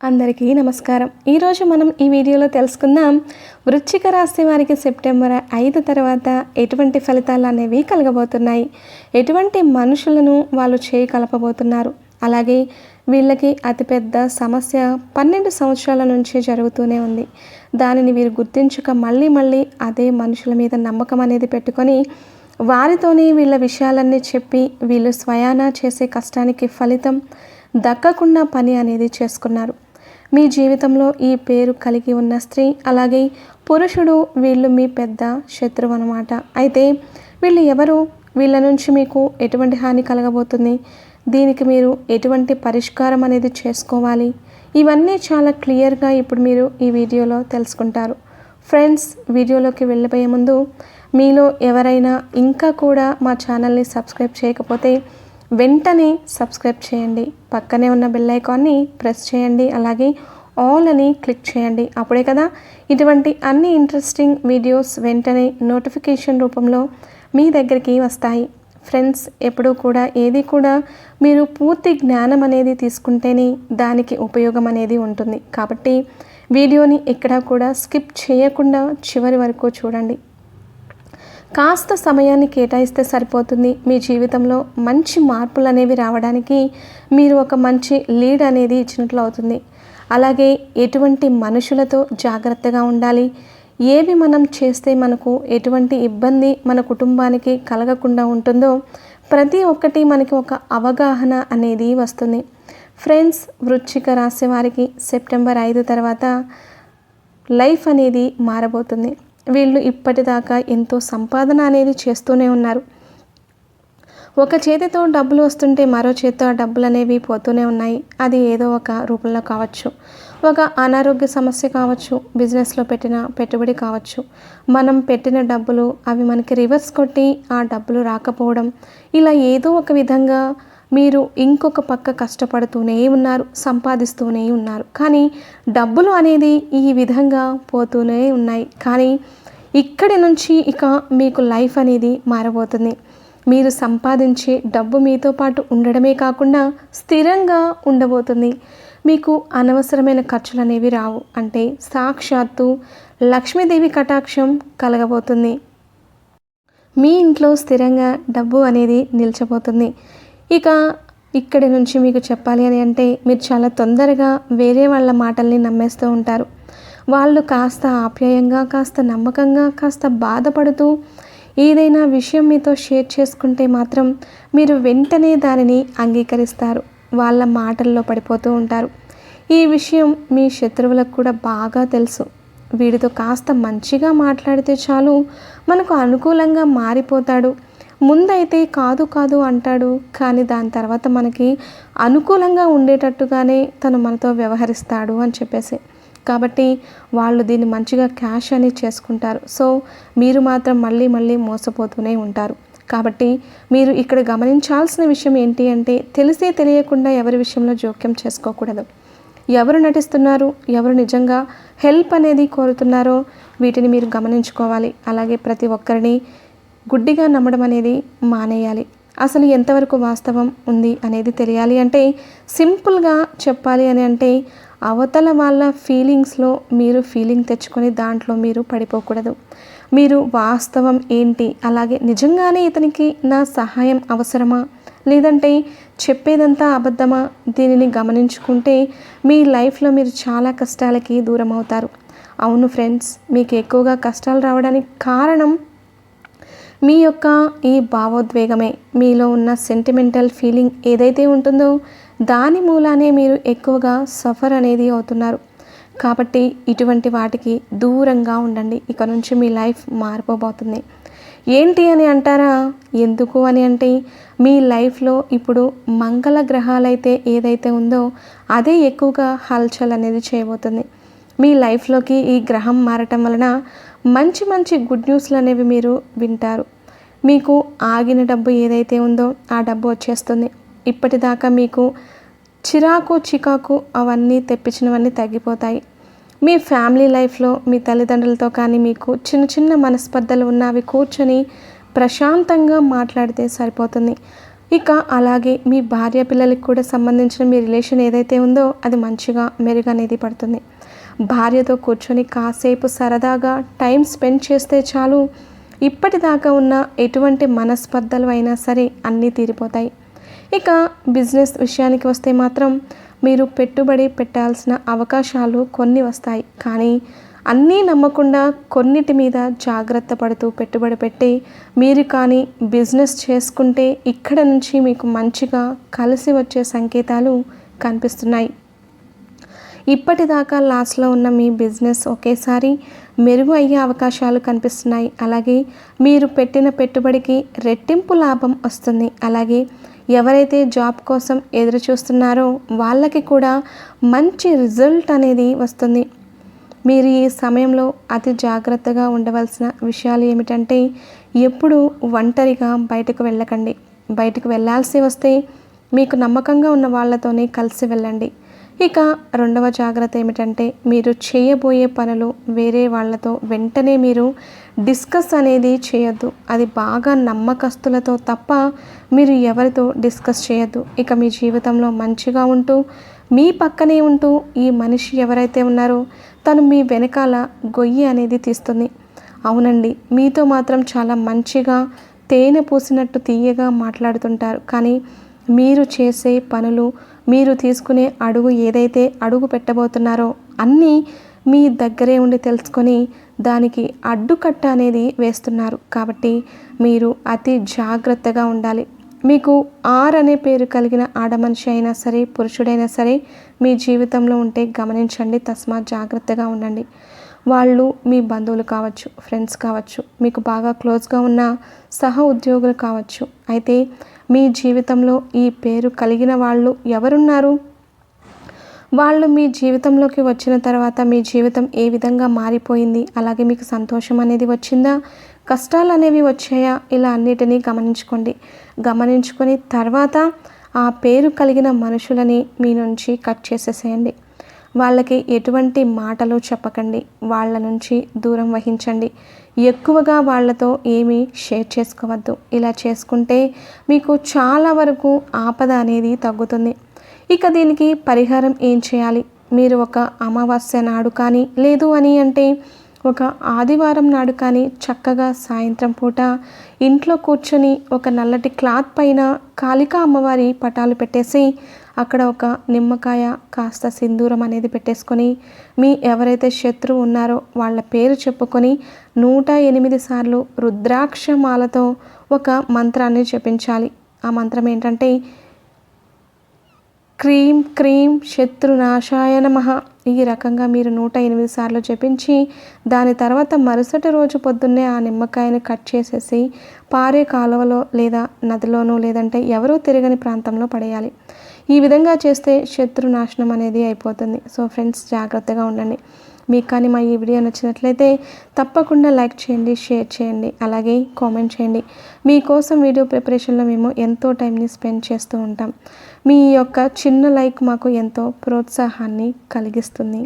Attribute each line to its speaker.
Speaker 1: అందరికీ నమస్కారం. ఈరోజు మనం ఈ వీడియోలో తెలుసుకుందాం వృశ్చిక రాశి వారికి సెప్టెంబర్ ఐదు తర్వాత ఎటువంటి ఫలితాలు అనేవి కలగబోతున్నాయి? ఎటువంటి మనుషులను వాళ్ళు చేయకలపబోతున్నారు అలాగే వీళ్ళకి అతిపెద్ద సమస్య పన్నెండు సంవత్సరాల నుంచి జరుగుతూనే ఉంది. దానిని వీరు గుర్తించక మళ్ళీ మళ్ళీ అదే మనుషుల మీద నమ్మకం అనేది పెట్టుకొని వారితోనే వీళ్ళ విషయాలన్నీ చెప్పి వీళ్ళు స్వయానా చేసే కష్టానికి ఫలితం దక్కకుండా పని అనేది చేసుకున్నారు. మీ జీవితంలో ఈ పేరు కలిగి ఉన్న స్త్రీ అలాగే పురుషుడు వీళ్ళు మీ పెద్ద శత్రువు అనమాట అయితే వీళ్ళు ఎవరు? వీళ్ళ నుంచి మీకు ఎటువంటి హాని కలగబోతుంది? దీనికి మీరు ఎటువంటి పరిష్కారం అనేది చేసుకోవాలి? ఇవన్నీ చాలా క్లియర్గా ఇప్పుడు మీరు ఈ వీడియోలో తెలుసుకుంటారు. ఫ్రెండ్స్ వీడియోలోకి వెళ్ళిపోయే ముందు మీలో ఎవరైనా ఇంకా కూడా మా ఛానల్ని సబ్స్క్రైబ్ చేయకపోతే వెంటనే సబ్స్క్రైబ్ చేయండి. పక్కనే ఉన్న బెల్ ఐకాన్ని ప్రెస్ చేయండి. అలాగే ఆల్ అని క్లిక్ చేయండి. అప్పుడే కదా ఇటువంటి అన్ని ఇంట్రెస్టింగ్ వీడియోస్ వెంటనే నోటిఫికేషన్ రూపంలో మీ దగ్గరికి వస్తాయి. ఫ్రెండ్స్ ఎప్పుడూ కూడా ఏది కూడా మీరు పూర్తి జ్ఞానం అనేది తీసుకుంటేనే దానికి ఉపయోగం అనేది ఉంటుంది. కాబట్టి వీడియోని ఎక్కడా కూడా స్కిప్ చేయకుండా చివరి వరకు చూడండి. కాస్త సమయాన్ని కేటాయిస్తే సరిపోతుంది. మీ జీవితంలో మంచి మార్పులు అనేవి రావడానికి మీరు ఒక మంచి లీడ్ అనేది ఇచ్చినట్లు అవుతుంది. అలాగే ఎటువంటి మనుషులతో జాగ్రత్తగా ఉండాలి? ఏవి మనం చేస్తే మనకు ఎటువంటి ఇబ్బంది మన కుటుంబానికి కలగకుండా ఉంటుందో ప్రతి ఒక్కటి మనకి ఒక అవగాహన అనేది వస్తుంది. ఫ్రెండ్స్ వృశ్చిక రాశి వారికి సెప్టెంబర్ ఐదు తర్వాత లైఫ్ అనేది మారబోతుంది. వీళ్ళు ఇప్పటిదాకా ఎంతో సంపాదన అనేది చేస్తూనే ఉన్నారు. ఒక చేతితో డబ్బులు వస్తుంటే మరో చేతితో డబ్బులు అనేవి పోతూనే ఉన్నాయి. అది ఏదో ఒక రూపంలో కావచ్చు ఒక అనారోగ్య సమస్య కావచ్చు బిజినెస్లో పెట్టిన పెట్టుబడి కావచ్చు. మనం పెట్టిన డబ్బులు అవి మనకి రివర్స్ కొట్టి ఆ డబ్బులు రాకపోవడం ఇలా ఏదో ఒక విధంగా మీరు ఇంకొక పక్క కష్టపడుతూనే ఉన్నారు సంపాదిస్తూనే ఉన్నారు. కానీ డబ్బులు అనేది ఈ విధంగా పోతూనే ఉన్నాయి. కానీ ఇక్కడి నుంచి ఇక మీకు లైఫ్ అనేది మారబోతుంది. మీరు సంపాదించే డబ్బు మీతో పాటు ఉండడమే కాకుండా స్థిరంగా ఉండబోతుంది. మీకు అనవసరమైన ఖర్చులు అనేవి రావు. అంటే సాక్షాత్తు లక్ష్మీదేవి కటాక్షం కలగబోతుంది. మీ ఇంట్లో స్థిరంగా డబ్బు అనేది నిలిచబోతుంది ఇక ఇక్కడి నుంచి మీకు చెప్పాలి అని అంటే మీరు చాలా తొందరగా వేరే వాళ్ళ మాటల్ని నమ్మేస్తూ ఉంటారు. వాళ్ళు కాస్త ఆప్యాయంగా కాస్త నమ్మకంగా కాస్త బాధపడుతూ ఏదైనా విషయం మీతో షేర్ చేసుకుంటే మాత్రం మీరు వెంటనే దానిని అంగీకరిస్తారు. వాళ్ళ మాటల్లో పడిపోతూ ఉంటారు. ఈ విషయం మీ శత్రువులకు కూడా బాగా తెలుసు. వీడితో కాస్త మంచిగా మాట్లాడితే చాలు. మనకు అనుకూలంగా మారిపోతాడు. ముందైతే కాదు కాదు అంటాడు. కానీ దాని తర్వాత మనకి అనుకూలంగా ఉండేటట్టుగానే తను మనతో వ్యవహరిస్తాడు అని చెప్పేసి. కాబట్టి వాళ్ళు దీన్ని మంచిగా క్యాష్ అని చేసుకుంటారు. సో మీరు మాత్రం మళ్ళీ మళ్ళీ మోసపోతూనే ఉంటారు. కాబట్టి మీరు ఇక్కడ గమనించాల్సిన విషయం ఏంటి అంటే తెలిసే తెలియకుండా ఎవరి విషయంలో జోక్యం చేసుకోకూడదు. ఎవరు నటిస్తున్నారు ఎవరు నిజంగా హెల్ప్ అనేది కోరుతున్నారో వీటిని మీరు గమనించుకోవాలి. అలాగే ప్రతి ఒక్కరిని గుడ్డిగా నమ్మడం అనేది మానేయాలి. అసలు ఎంతవరకు వాస్తవం ఉంది అనేది తెలియాలి. అంటే సింపుల్గా చెప్పాలి అని అంటే అవతల వాళ్ళ ఫీలింగ్స్లో మీరు ఫీలింగ్ తెచ్చుకొని దాంట్లో మీరు పడిపోకూడదు. మీరు వాస్తవం ఏంటి? అలాగే నిజంగానే ఇతనికి నా సహాయం అవసరమా? లేదంటే చెప్పేదంతా అబద్ధమా? దీనిని గమనించుకుంటే మీ లైఫ్లో మీరు చాలా కష్టాలకి దూరం అవుతారు అవును ఫ్రెండ్స్ మీకు ఎక్కువగా కష్టాలు రావడానికి కారణం మీ యొక్క ఈ భావోద్వేగమే. మీలో ఉన్న సెంటిమెంటల్ ఫీలింగ్ ఏదైతే ఉంటుందో దాని మూలానే మీరు ఎక్కువగా సఫర్ అనేది అవుతున్నారు. కాబట్టి ఇటువంటి వాటికి దూరంగా ఉండండి. ఇక నుంచి మీ లైఫ్ మారిపోబోతుంది. ఏంటి అని అంటారా? ఎందుకు అని అంటే మీ లైఫ్లో ఇప్పుడు మంగళ గ్రహాలైతే ఏదైతే ఉందో అదే ఎక్కువగా హల్చల్ అనేది చేయబోతుంది. మీ లైఫ్లోకి ఈ గ్రహం మారటం వలన మంచి మంచి గుడ్ న్యూస్లు అనేవి మీరు వింటారు. మీకు ఆగిన డబ్బు ఏదైతే ఉందో ఆ డబ్బు వచ్చేస్తుంది. ఇప్పటిదాకా మీకు చిరాకు చికాకు అవన్నీ తెప్పించినవన్నీ తగ్గిపోతాయి. మీ ఫ్యామిలీ లైఫ్లో మీ తల్లిదండ్రులతో కానీ మీకు చిన్న చిన్న మనస్పర్ధలు ఉన్నవి కూర్చొని ప్రశాంతంగా మాట్లాడితే సరిపోతుంది. ఇక అలాగే మీ భార్య పిల్లలకి కూడా సంబంధించిన మీ రిలేషన్ ఏదైతే ఉందో అది మంచిగా మెరుగనేది పడుతుంది. భార్యతో కూర్చొని కాసేపు సరదాగా టైం స్పెండ్ చేస్తే చాలు. ఇప్పటిదాకా ఉన్న ఎటువంటి మనస్పర్ధలు అయినా సరే అన్నీ తీరిపోతాయి. ఇక బిజినెస్ విషయానికి వస్తే మాత్రం మీరు పెట్టుబడి పెట్టాల్సిన అవకాశాలు కొన్ని వస్తాయి. కానీ అన్నీ నమ్మకుండా కొన్నిటి మీద జాగ్రత్త పడుతూ పెట్టుబడి పెట్టి మీరు కానీ బిజినెస్ చేసుకుంటే ఇక్కడ నుంచి మీకు మంచిగా కలిసి వచ్చే సంకేతాలు కనిపిస్తున్నాయి. ఇప్పటిదాకా లాస్లో ఉన్న మీ బిజినెస్ ఒకేసారి మెరుగు అయ్యే అవకాశాలు కనిపిస్తున్నాయి. అలాగే మీరు పెట్టిన పెట్టుబడికి రెట్టింపు లాభం వస్తుంది. అలాగే ఎవరైతే జాబ్ కోసం ఎదురు చూస్తున్నారో వాళ్ళకి కూడా మంచి రిజల్ట్ అనేది వస్తుంది. మీరు ఈ సమయంలో అతి జాగ్రత్తగా ఉండవలసిన విషయాలు ఏమిటంటే ఎప్పుడు ఒంటరిగా బయటకు వెళ్ళకండి. బయటకు వెళ్ళాల్సి వస్తే మీకు నమ్మకంగా ఉన్న వాళ్ళతోనే కలిసి వెళ్ళండి. ఇక రెండవ జాగ్రత్త ఏమిటంటే మీరు చేయబోయే పనులు వేరే వాళ్ళతో వెంటనే మీరు డిస్కస్ అనేది చేయొద్దు. అది బాగా నమ్మకస్తులతో తప్ప మీరు ఎవరితో డిస్కస్ చేయొద్దు. ఇక మీ జీవితంలో మంచిగా ఉంటూ మీ పక్కనే ఉంటూ ఈ మనిషి ఎవరైతే ఉన్నారో తను మీ వెనకాల గొయ్యి అనేది తీస్తుంది. అవునండి మీతో మాత్రం చాలా మంచిగా తేనె పూసినట్టు తీయగా మాట్లాడుతుంటారు. కానీ మీరు చేసే పనులు మీరు తీసుకునే అడుగు ఏదైతే అడుగు పెట్టబోతున్నారో అన్నీ మీ దగ్గరే ఉండి తెలుసుకొని దానికి అడ్డుకట్ట అనేది వేస్తున్నారు. కాబట్టి మీరు అతి జాగ్రత్తగా ఉండాలి. మీకు ఆర్ అనే పేరు కలిగిన ఆడమనిషి అయినా సరే పురుషుడైనా సరే మీ జీవితంలో ఉంటే గమనించండి తస్మాత్ జాగ్రత్తగా ఉండండి. వాళ్ళు మీ బంధువులు కావచ్చు ఫ్రెండ్స్ కావచ్చు మీకు బాగా క్లోజ్గా ఉన్న సహ ఉద్యోగులు కావచ్చు. అయితే మీ జీవితంలో ఈ పేరు కలిగిన వాళ్ళు ఎవరున్నారు? వాళ్ళు మీ జీవితంలోకి వచ్చిన తర్వాత మీ జీవితం ఏ విధంగా మారిపోయింది? అలాగే మీకు సంతోషం అనేది వచ్చిందా? కష్టాలు అనేవి వచ్చాయా? ఇలా అన్నిటినీ గమనించుకోండి. గమనించుకొని తర్వాత ఆ పేరు కలిగిన మనుషులని మీ నుంచి కట్ చేసేసేయండి. వాళ్ళకి ఎటువంటి మాటలు చెప్పకండి వాళ్ళ నుంచి దూరం వహించండి. ఎక్కువగా వాళ్ళతో ఏమీ షేర్ చేసుకోవద్దు. ఇలా చేసుకుంటే మీకు చాలా వరకు ఆపద అనేది తగ్గుతుంది. ఇక దీనికి పరిహారం ఏం చేయాలి? మీరు ఒక అమావాస్య నాడు కానీ లేదు అని అంటే ఒక ఆదివారం నాడు కానీ చక్కగా సాయంత్రం పూట ఇంట్లో కూర్చొని ఒక నల్లటి క్లాత్ పైన కాళికా అమ్మవారి పటాలు పెట్టేసి అక్కడ ఒక నిమ్మకాయ కాస్త సింధూరం అనేది పెట్టేసుకొని మీ ఎవరైతే శత్రువు ఉన్నారో వాళ్ళ పేరు చెప్పుకొని నూట ఎనిమిది సార్లు రుద్రాక్షమాలతో ఒక మంత్రాన్ని జపించాలి. ఆ మంత్రం ఏంటంటే క్రీం క్రీం శత్రునాశాయ నమ. ఈ రకంగా మీరు నూట ఎనిమిది సార్లు జపించి దాని తర్వాత మరుసటి రోజు పొద్దున్నే ఆ నిమ్మకాయను కట్ చేసేసి పారే కాలువలో లేదా నదిలోనూ లేదంటే ఎవరూ తిరగని ప్రాంతంలో పడేయాలి. ఈ విధంగా చేస్తే శత్రు నాశనం అనేది అయిపోతుంది. సో ఫ్రెండ్స్ జాగ్రత్తగా ఉండండి. మీకు కానీ మా ఈ వీడియో నచ్చినట్లయితే తప్పకుండా లైక్ చేయండి షేర్ చేయండి అలాగే కామెంట్ చేయండి. మీకోసం వీడియో ప్రిపరేషన్లో మేము ఎంతో టైంని స్పెండ్ చేస్తూ ఉంటాం. మీ యొక్క చిన్న లైక్ మాకు ఎంతో ప్రోత్సాహాన్ని కలిగిస్తుంది.